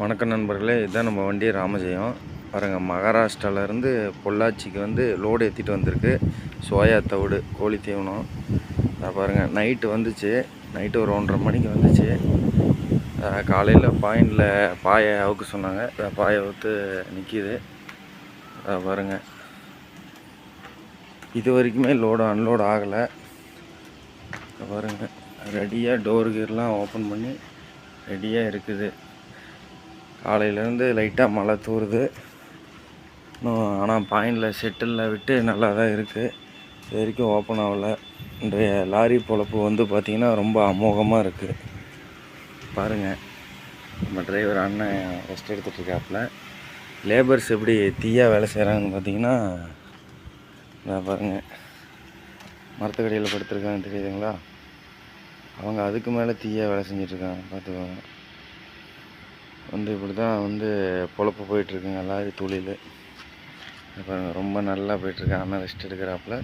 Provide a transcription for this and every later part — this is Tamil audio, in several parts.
வணக்கம் நண்பர்களே இதுதான் நம்ம வண்டி ராமஜெயம். பாருங்கள் மகாராஷ்டிராவிலேருந்து பொள்ளாச்சிக்கு வந்து லோடு ஏற்றிட்டு வந்திருக்கு. சோயா தவிடு கோழி தீவனம். அதை பாருங்கள் நைட்டு வந்துச்சு. நைட்டு ஒரு ஒன்றரை மணிக்கு வந்துச்சு. காலையில் பாயிண்டில் பாயை அவுக்க சொன்னாங்க. அதை பாயை அவுத்து நிற்கிது அதை பாருங்கள் இது வரைக்குமே லோடு அன்லோடு ஆகலை. பாருங்கள் ரெடியாக டோர் கீர்லாம் ஓப்பன் பண்ணி ரெடியாக இருக்குது. காலையிலேருந்து லைட்டாக மழை தூறுது இன்னும் ஆனால் பாயிண்டில் செட்டிலில் விட்டு நல்லா தான் இருக்குது இது வரைக்கும் ஓப்பன் ஆகலை. இன்றைய லாரி பொழப்பு வந்து பார்த்திங்கன்னா ரொம்ப அமோகமாக இருக்குது பாருங்கள் நம்ம டிரைவர் அண்ணன் ரெஸ்ட் எடுத்துகிட்டு இருக்காப்புல. லேபர்ஸ் எப்படி தீயாக வேலை செய்கிறாங்கன்னு பார்த்தீங்கன்னா பாருங்கள் மரத்துக்கடியில் படுத்துருக்காங்க தெரியுதுங்களா? அவங்க அதுக்கு மேலே தீயாக வேலை செஞ்சிட்ருக்காங்க பார்த்துக்கோங்க. வந்து இப்படி தான் வந்து பொழப்பு போயிட்டுருக்குங்க லாரி தொழில். பாருங்கள் ரொம்ப நல்லா போயிட்டுருக்கு ஆனால் ரெஸ்ட் எடுக்கிறாப்புல.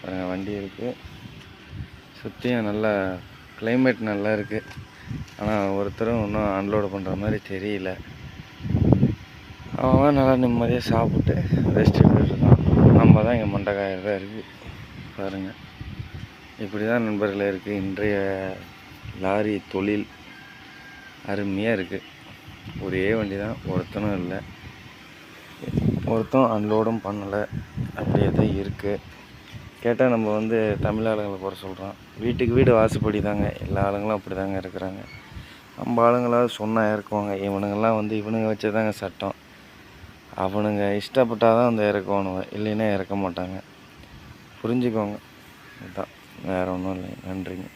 பாருங்கள் வண்டி இருக்குது சுற்றியும் நல்லா கிளைமேட் நல்லா இருக்குது ஆனால் ஒருத்தரும் இன்னும் அன்லோடு பண்ணுற மாதிரி தெரியல. அவன் நல்லா நிம்மதியாக சாப்பிட்டு ரெஸ்ட் எடுத்துருக்கான் நம்ம தான் இங்கே மண்டக்காயில் தான் இருக்குது பாருங்கள் இப்படி தான் நண்பர்களே இருக்குது இன்றைய லாரி தொழில் அருமையாக இருக்குது ஒரே வண்டி தான் ஒருத்தனும் இல்லை. ஒருத்தன் அன்லோடும் பண்ணலை. அப்படியே தான் இருக்குது கேட்டால் நம்ம வந்து தமிழ் ஆளுங்களை குறை சொல்கிறோம் வீட்டுக்கு வீடு வாசுப்படி தாங்க எல்லா ஆளுங்களும் அப்படி தாங்க இருக்கிறாங்க. நம்ம ஆளுங்களாவது சொன்னால் இறக்குவாங்க. இவனுங்கெல்லாம் வந்து இவனுங்க வச்சு தாங்க சட்டம். அவனுங்க இஷ்டப்பட்டால் தான் வந்து இறக்குவானுங்க. இல்லைன்னா இறக்க மாட்டாங்க. புரிஞ்சுக்கோங்க. இதுதான் வேறு ஒன்றும் இல்லை நன்றிங்க.